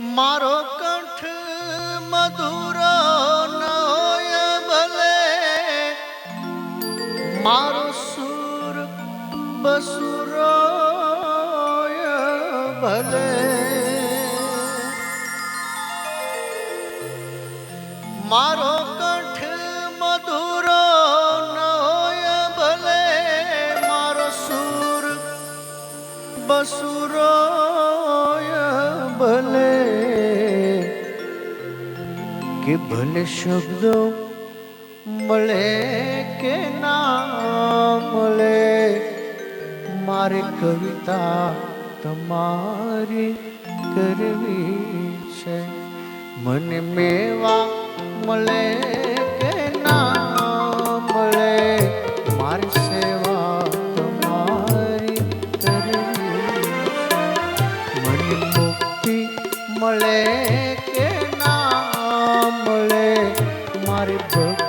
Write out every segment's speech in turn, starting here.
મારો કંઠ મધુર નય ભલે. મારો સુર બસુર ભલે. મારો કંઠ મધુર નય ભલે. મારો સુર બસુર ભલે. કે ભલે શબ્દો મળે કે ના મળે, મારે કવિતા તમારી કરવી છે. મને મેવા મળે It broke.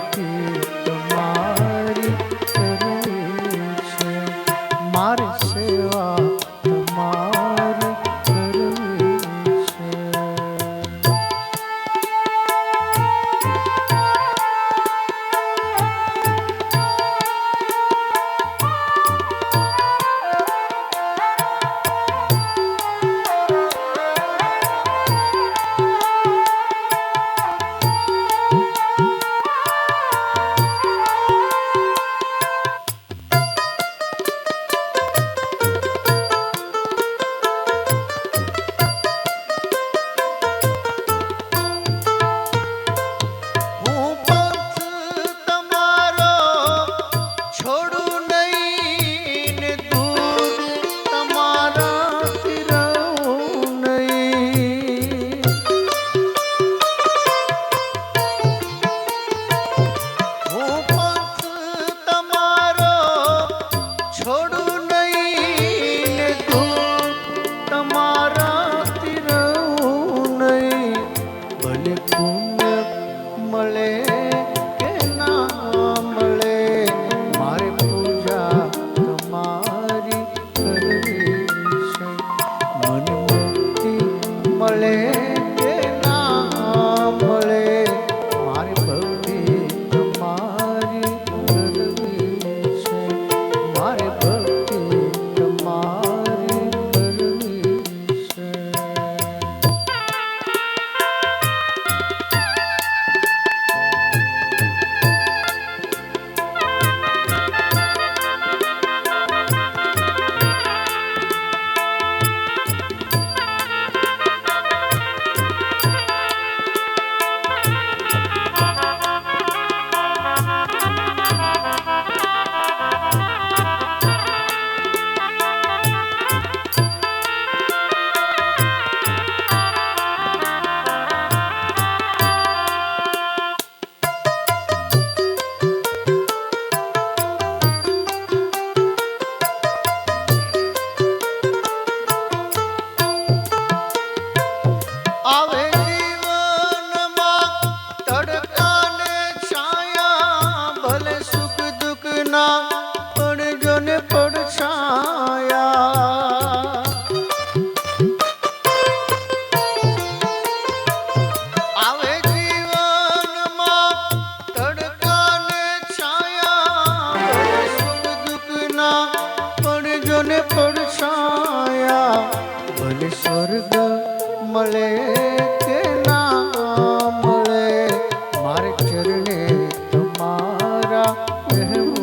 ભલે સ્વર્ગ મળે કે ના મળે મારે ચરણે તમારા રહેમ